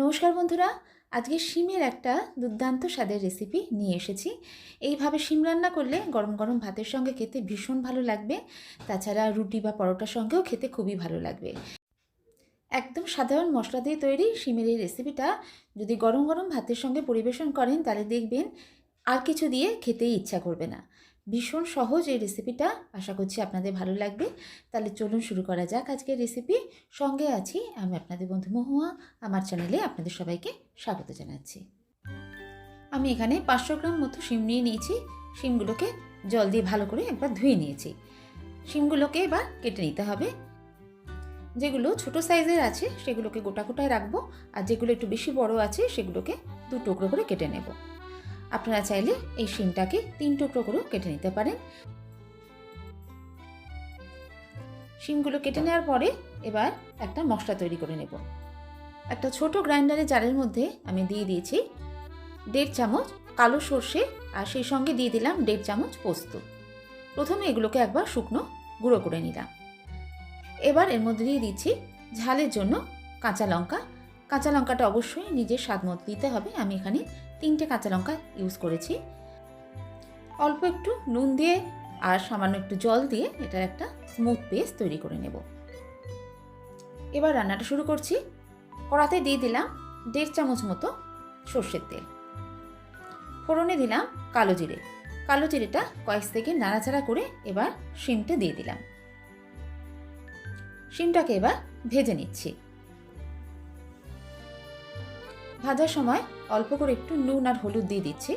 নমস্কার বন্ধুরা, আজকে শিমের একটা দুর্দান্ত স্বাদের রেসিপি নিয়ে এসেছি। এইভাবে শিম রান্না করলে গরম গরম ভাতের সঙ্গে খেতে ভীষণ ভালো লাগবে, তাছাড়া রুটি বা পরোটার সঙ্গেও খেতে খুবই ভালো লাগবে। একদম সাধারণ মশলা দিয়ে তৈরি শিমের এই রেসিপিটা যদি গরম গরম ভাতের সঙ্গে পরিবেশন করেন তাহলে দেখবেন আর কিছু দিয়ে খেতেই ইচ্ছা করবে না। ভীষণ সহজ এই রেসিপিটা আশা করছি আপনাদের ভালো লাগবে। তাহলে চলুন শুরু করা যাক আজকের রেসিপি সঙ্গে আছি আমি আপনাদের বন্ধু মহুয়া। আমার চ্যানেলে আপনাদের সবাইকে স্বাগত জানাচ্ছি। আমি এখানে পাঁচশো গ্রাম মতো শিম নিয়ে নিয়েছি। শিমগুলোকে জল দিয়ে ভালো করে একবার ধুয়ে নিয়েছি। শিমগুলোকে এবার কেটে নিতে হবে। যেগুলো ছোট সাইজের আছে, সেগুলোকে গোটা গোটায় রাখব। আর যেগুলো একটু বেশি বড় আছে, সেগুলোকে দু টুকরো করে কেটে নেব। আপনারা চাইলে এই শিমটাকে তিন টুকরো করেও কেটে নিতে পারেন। শিমগুলো কেটে নেওয়ার পরে এবার একটা মশলা তৈরি করে নেব। একটা ছোট গ্রাইন্ডারের জারের মধ্যে আমি দিয়ে দিয়েছি দেড় চামচ কালো সর্ষে আর সেই সঙ্গে দিয়ে দিলাম দেড় চামচ পোস্ত। প্রথমে এগুলোকে একবার শুকনো গুঁড়ো করে নিলাম। এবার এর মধ্যে দিয়ে দিচ্ছি ঝালের জন্য কাঁচা লঙ্কা। কাঁচা লঙ্কাটা অবশ্যই নিজের স্বাদ মতো দিতে হবে। আমি এখানে তিনটে কাঁচা লঙ্কা ইউজ করেছি। অল্প একটু নুন দিয়ে আর সামান্য একটু জল দিয়ে এটার একটা স্মুথ পেস্ট তৈরি করে নেব। এবার রান্নাটা শুরু করছি। কড়াতে দিয়ে দিলাম দেড় চামচ মতো সর্ষের তেল। ফোড়নে দিলাম কালো জিরে। কালো জিরেটা কয়েক থেকে নাড়াচাড়া করে এবার শিমটা দিয়ে দিলাম। শিমটাকে এবার ভেজে নিচ্ছি। ভাজার সময় অল্প করে একটু নুন আর হলুদ দিয়ে দিচ্ছি।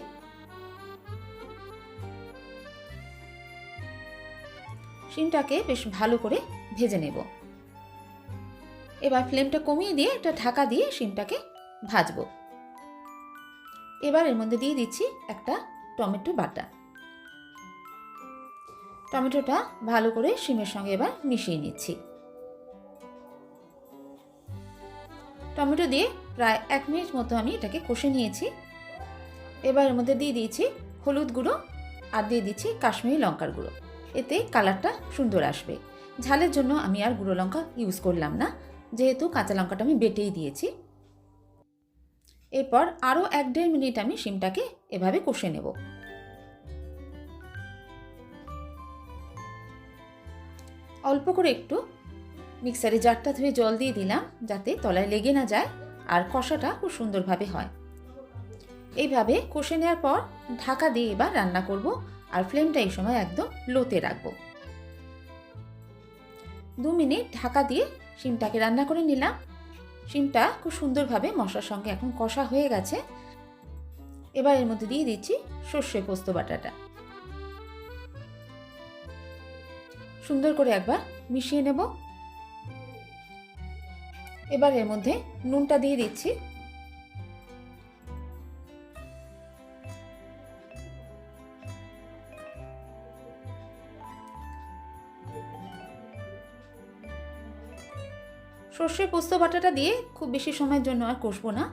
শিমটাকে বেশ ভালো করে ভেজে নেব। এবার ফ্লেমটা কমিয়ে দিয়ে একটা ঢাকা দিয়ে শিমটাকে ভাজবো। এবার এর মধ্যে দিয়ে দিচ্ছি একটা টমেটো বাটা। টমেটোটা ভালো করে শিমের সঙ্গে এবার মিশিয়ে নিচ্ছি। টমেটো দিয়ে প্রায় এক মিনিট মতো আমি এটাকে কষে নিয়েছি। এবার এর মধ্যে দিয়ে দিয়েছি হলুদ গুঁড়ো আর দিয়ে দিচ্ছি কাশ্মীরি লঙ্কার গুঁড়ো। এতে কালারটা সুন্দর আসবে। ঝালের জন্য আমি আর গুঁড়ো লঙ্কা ইউজ করলাম না। যেহেতু কাঁচা লঙ্কাটা আমি বেটেই দিয়েছি। এরপর আরও এক দেড় মিনিট আমি শিমটাকে এভাবে কষে নেব। অল্প করে একটু মিক্সারে জারটা ধুয়ে জল দিয়ে দিলাম যাতে তলায় লেগে না যায়। আর কষাটা খুব সুন্দরভাবে হয়। এইভাবে কষে নেওয়ার পর ঢাকা দিয়ে এবার রান্না করব আর ফ্লেমটা এই সময় একদম লোতে রাখব। দু মিনিট ঢাকা দিয়ে শিমটাকে রান্না করে নিলাম। শিমটা খুব সুন্দরভাবে মশলার সঙ্গে এখন কষা হয়ে গেছে। এবার এর মধ্যে দিয়ে দিচ্ছি সর্ষে পোস্ত বাটাটা। সুন্দর করে একবার মিশিয়ে নেব। এবার এর মধ্যে নুনটা দিয়ে দিচ্ছি। সর্ষে পোস্ত বাটাটা দিয়ে খুব বেশি সময়ের জন্য আর কষবো না।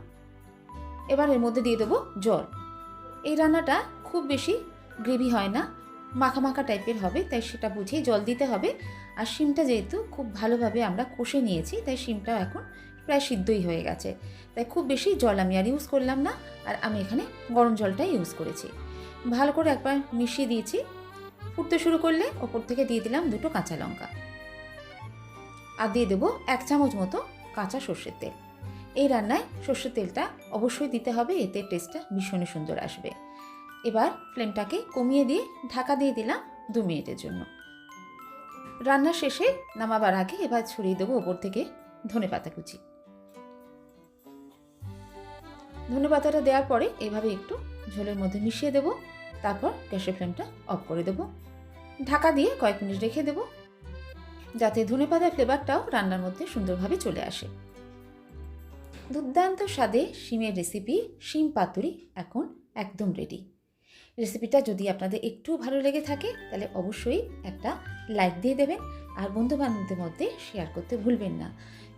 এবার এর মধ্যে দিয়ে দেবো জল। এই রান্নাটা খুব বেশি গ্রেভি হয় না। মাখা মাখা টাইপের হবে, তাই সেটা বুঝেই জল দিতে হবে। আর শিমটা যেহেতু খুব ভালোভাবে আমরা কষে নিয়েছি, তাই শিমটাও এখন প্রায় সিদ্ধই হয়ে গেছে। তাই খুব বেশি জল আমি আর ইউজ করলাম না, আর আমি এখানে গরম জলটাই ইউজ করেছি। ভালো করে একবার মিশিয়ে দিয়েছি। ফুটতে শুরু করলে ওপর থেকে দিয়ে দিলাম দুটো কাঁচা লঙ্কা। আর দিয়ে দেবো এক চামচ মতো কাঁচা সর্ষের তেল। এই রান্নায় সর্ষের তেলটা অবশ্যই দিতে হবে, এতে টেস্টটা ভীষণই সুন্দর আসবে। এবার ফ্লেমটাকে কমিয়ে দিয়ে ঢাকা দিয়ে দিলাম দু মিনিটের জন্য। রান্না শেষে নামাবার আগে এবার ছড়িয়ে দেবো ওপর থেকে ধনে পাতা কুচি। ধনে পাতাটা দেওয়ার পরে এভাবে একটু ঝোলের মধ্যে মিশিয়ে দেবো, তারপর গ্যাসের ফ্লেমটা অফ করে দেবো। ঢাকা দিয়ে কয়েক মিনিট রেখে দেবো, যাতে ধনে পাতার ফ্লেভারটাও রান্নার মধ্যে সুন্দরভাবে চলে আসে। দুর্দান্ত স্বাদে শিমের রেসিপি, শিম পাতুরি এখন একদম রেডি রেসিপিটা যদি আপনাদের একটু ভালো লেগে থাকে, তাহলে অবশ্যই একটা লাইক দিয়ে দেবেন আর বন্ধু বান্ধবদের মধ্যে শেয়ার করতে ভুলবেন না।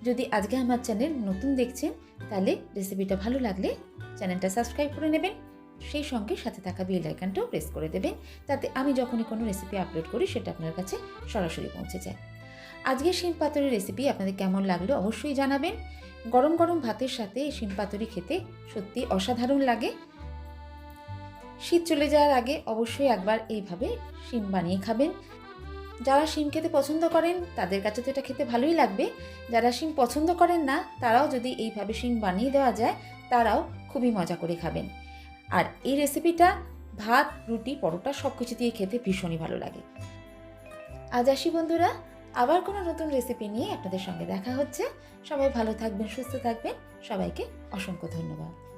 যদি আজকে আমার চ্যানেল নতুন দেখছেন, তাহলে রেসিপিটা ভালো লাগলে চ্যানেলটা সাবস্ক্রাইব করে নেবেন। সেই সঙ্গে সাথে থাকা বেল আইকনটাও প্রেস করে দেবেন, তাতে আমি যখনই কোনো রেসিপি আপলোড করি, সেটা আপনার কাছে সরাসরি পৌঁছে যায়। আজকের শিম পাতুরির রেসিপি আপনাদের কেমন লাগল অবশ্যই জানাবেন। গরম গরম ভাতের সাথে শিম পাতুরি খেতে সত্যি অসাধারণ লাগে। শীত চলে যাওয়ার আগে অবশ্যই একবার এইভাবে শিম বানিয়ে খাবেন। যারা শিম খেতে পছন্দ করেন, তাদের কাছে তো এটা খেতে ভালোই লাগবে। যারা শিম পছন্দ করেন না, তারাও যদি এইভাবে শিম বানিয়ে দেওয়া যায়, তারাও খুবই মজা করে খাবেন। আর এই রেসিপিটা ভাত, রুটি, পরোটা সব কিছু দিয়ে খেতে ভীষণই ভালো লাগে। আজ আসি বন্ধুরা, আবার কোনো নতুন রেসিপি নিয়ে আপনাদের সঙ্গে দেখা হচ্ছে। সবাই ভালো থাকবেন, সুস্থ থাকবেন। সবাইকে অসংখ্য ধন্যবাদ।